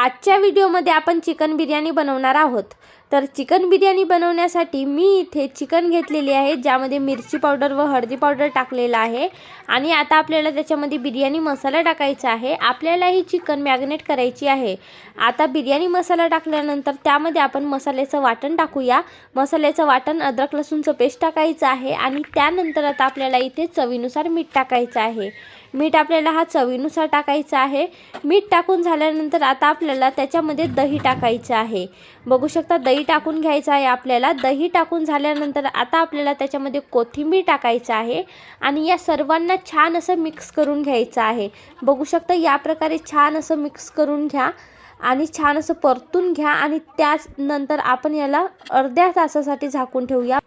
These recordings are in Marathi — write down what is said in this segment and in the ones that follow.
आजच्या व्हिडिओमध्ये आपण चिकन बिर्याणी बनवणार आहोत. तर चिकन बिर्याणी बनवण्यासाठी मी इथे चिकन घेतलेली आहे ज्यामध्ये मिरची पावडर व हळदी पावडर टाकलेलं आहे. आणि आता आपल्याला त्याच्यामध्ये बिर्याणी मसाला टाकायचा आहे. आपल्याला ही चिकन मॅग्नेट करायची आहे. आता बिर्याणी मसाला टाकल्यानंतर त्यामध्ये आपण मसाल्याचं वाटण टाकूया. मसाल्याचं वाटण अद्रक लसूणचं पेस्ट टाकायचं आहे. आणि त्यानंतर आता आपल्याला इथे चवीनुसार मीठ टाकायचं आहे. मीठ आपल्याला हा चवीनुसार टाकायचा आहे. मीठ टाकून झाल्यानंतर आता आपल्याला त्याच्यामध्ये दही टाकायचं आहे. बघू शकता दही टाकून घ्यायचं आहे आपल्याला. दही टाकून झाल्यानंतर आता आपल्याला त्याच्यामध्ये कोथिंबीर टाकायचं आहे आणि या सर्वांना छान असं मिक्स करून घ्यायचं आहे. बघू शकता या प्रकारे छान असं मिक्स करून घ्या आणि छान असं परतून घ्या आणि त्याच नंतर आपण याला अर्ध्या तासासाठी झाकून ठेवूया.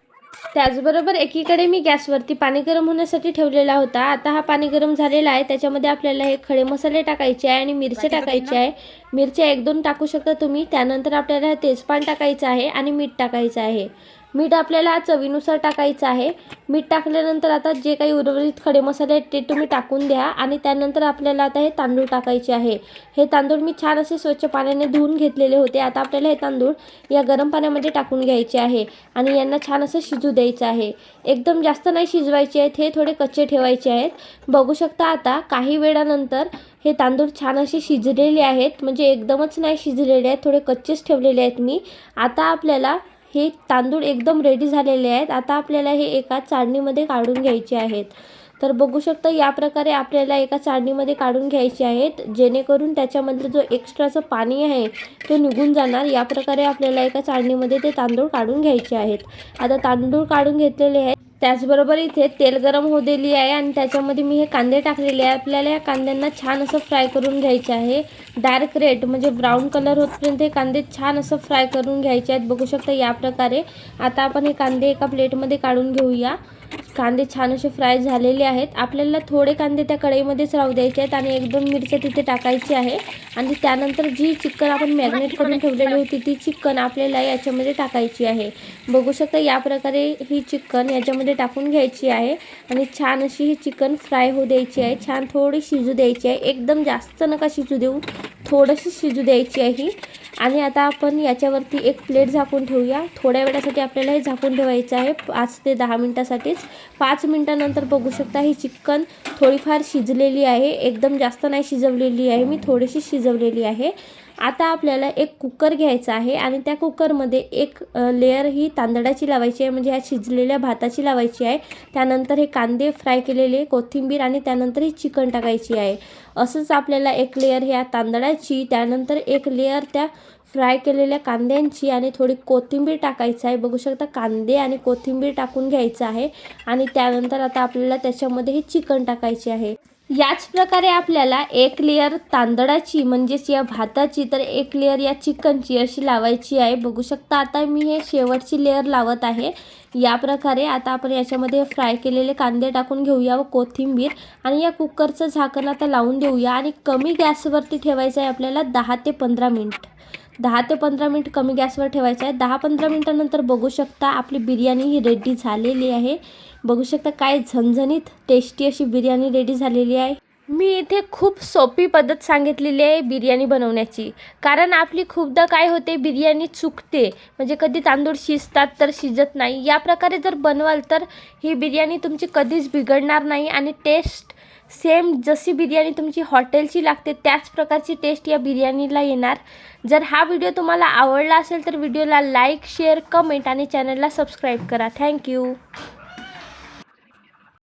त्याचबरोबर एकीकडे मी गॅसवरती पाणी गरम होण्यासाठी ठेवलेला होता. आता हा पाणी गरम झालेला आहे. त्याच्यामध्ये आपल्याला हे खडे मसाले टाकायचे आहे आणि मिरच्या टाकायच्या आहे. मिरच्या एक दोन टाकू शकता तुम्ही. त्यानंतर आपल्याला तेजपान टाकायचं आहे आणि मीठ टाकायचं आहे. मीठ आपल्याला चवीनुसार टाकायचं आहे. मीठ टाकल्यानंतर आता जे काही उर्वरित खडे मसाले आहेत ते तुम्ही टाकून द्या आणि त्यानंतर आपल्याला आता हे तांदूळ टाकायचे आहे. हे तांदूळ मी छान असे स्वच्छ पाण्याने धुवून घेतलेले होते. आता आपल्याला हे तांदूळ या गरम पाण्यामध्ये टाकून घ्यायचे आहे आणि यांना छान असं शिजू द्यायचं आहे. एकदम जास्त नाही शिजवायचे आहेत हे थोडे कच्चे ठेवायचे आहेत. बघू शकता आता काही वेळानंतर हे तांदूळ छान असे शिजलेले आहेत. म्हणजे एकदमच नाही शिजलेले आहेत थोडे कच्चेच ठेवलेले आहेत मी. आता आपल्याला हे तांदूळ एकदम रेडी झालेले आहेत. आता आपल्याला हे एका चाळणीमध्ये काढून घ्यायचे आहेत. तर बघू शकता या प्रकारे आपल्याला एका चाळणीमध्ये काढून घ्यायचे आहेत. जेणेकरून त्याच्यामधलं जो एक्स्ट्राचं पाणी आहे तो निघून जाणार. या प्रकारे आपल्याला एका चाळणीमध्ये ते तांदूळ काढून घ्यायचे आहेत. आता तांदूळ काढून घेतलेले आहेत. त्याचबरोबर इथे तेल गरम हो दिली आहे आणि त्याच्यामध्ये मी हे कांदे टाकलेले आहे. आपल्याला या कांद्यांना छान असं फ्राय करून घ्यायचे आहे. डार्क रेड म्हणजे ब्राऊन कलर होतपर्यंत हे कांदे छान असं फ्राय करून घ्यायचे आहेत. बघू शकता या प्रकारे. आता आपण हे कांदे एका प्लेटमध्ये काढून घेऊया. कांदे छान असे फ्राय झालेले आहेत. आपल्याला थोडे कांदे त्या कढईमध्येच राहू द्यायचे आहेत आणि एक दोन मिरच्या तिथे टाकायची आहे. आणि त्यानंतर जी चिकन आपण मॅग्नेट करून ठेवलेली होती ती चिकन आपल्याला याच्यामध्ये टाकायची आहे. बघू शकता या प्रकारे ही चिकन याच्यामध्ये टाकून घ्यायची आहे. आणि छान अशी ही चिकन फ्राय होऊ द्यायची आहे. छान थोडी शिजू द्यायची आहे. एकदम जास्त नका शिजू देऊ. थोडंशी शिजू द्यायची आहे. आणि आता आपण याच्यावरती एक प्लेट झाकून ठेवूया. थोड्या वेळासाठी आपल्याला हे झाकून ठेवायचं आहे. पाच ते दहा मिनटासाठीच. पाच मिनटानंतर बघू शकता ही चिकन थोडीफार शिजलेली आहे. एकदम जास्त नाही शिजवलेली आहे. मी थोडीशी शिजवलेली आहे. आता आपल्याला एक कुकर घ्यायचा आहे आणि त्या कुकरमध्ये एक लेअर ही तांदळाची लावायची आहे. म्हणजे ह्या शिजलेल्या भाताची लावायची आहे. त्यानंतर हे कांदे फ्राय केलेले कोथिंबीर आणि त्यानंतर ही चिकन टाकायची आहे. असंच आपल्याला एक लेअर ह्या तांदळाची त्यानंतर एक लेअर त्या फ्राय केलेल्या कांद्यांची आणि थोडी कोथिंबीर टाकायचं आहे. बघू शकता कांदे आणि कोथिंबीर टाकून घ्यायचं आहे. आणि त्यानंतर आता आपल्याला त्याच्यामध्ये हे चिकन टाकायचे आहे. याच प्रकारे आपल्याला एक लेअर तांदळाची म्हणजेच या भाताची तर एक लेअर या चिकनची अशी लावायची आहे. बघू शकता आता मी हे शेवटची लेअर लावत आहे. या प्रकारे आता आपण याच्यामध्ये फ्राय केलेले कांदे टाकून घेऊया व कोथिंबीर आणि या कुकरचं झाकण आता लावून देऊया. आणि कमी गॅसवरती ठेवायचं आहे आपल्याला दहा ते पंधरा मिनिट. दहा ते पंधरा मिनिट कमी गॅसवर ठेवायचं आहे. दहा पंधरा मिनटानंतर बघू शकता आपली बिर्याणी ही रेडी झालेली आहे. बघू शकता काय झणझणीत टेस्टी अशी बिर्याणी रेडी झालेली आहे. मी इथे खूप सोपी पद्धत सांगितलेली आहे बिर्याणी बनवण्याची. कारण आपली खूपदा काय होते बिर्याणी चुकते. म्हणजे कधी तांदूळ शिजतात तर शिजत नाही. या प्रकारे जर बनवाल तर ही बिर्याणी तुमची कधीच बिघडणार नाही आणि टेस्ट सेम जशी बिर्याणी तुमची हॉटेलची लागते त्याच प्रकारची टेस्ट या बिर्याणीला येणार. जर हा व्हिडिओ तुम्हाला आवडला असेल तर व्हिडिओला लाईक शेअर कमेंट आणि चॅनलला सबस्क्राईब करा. थँक्यू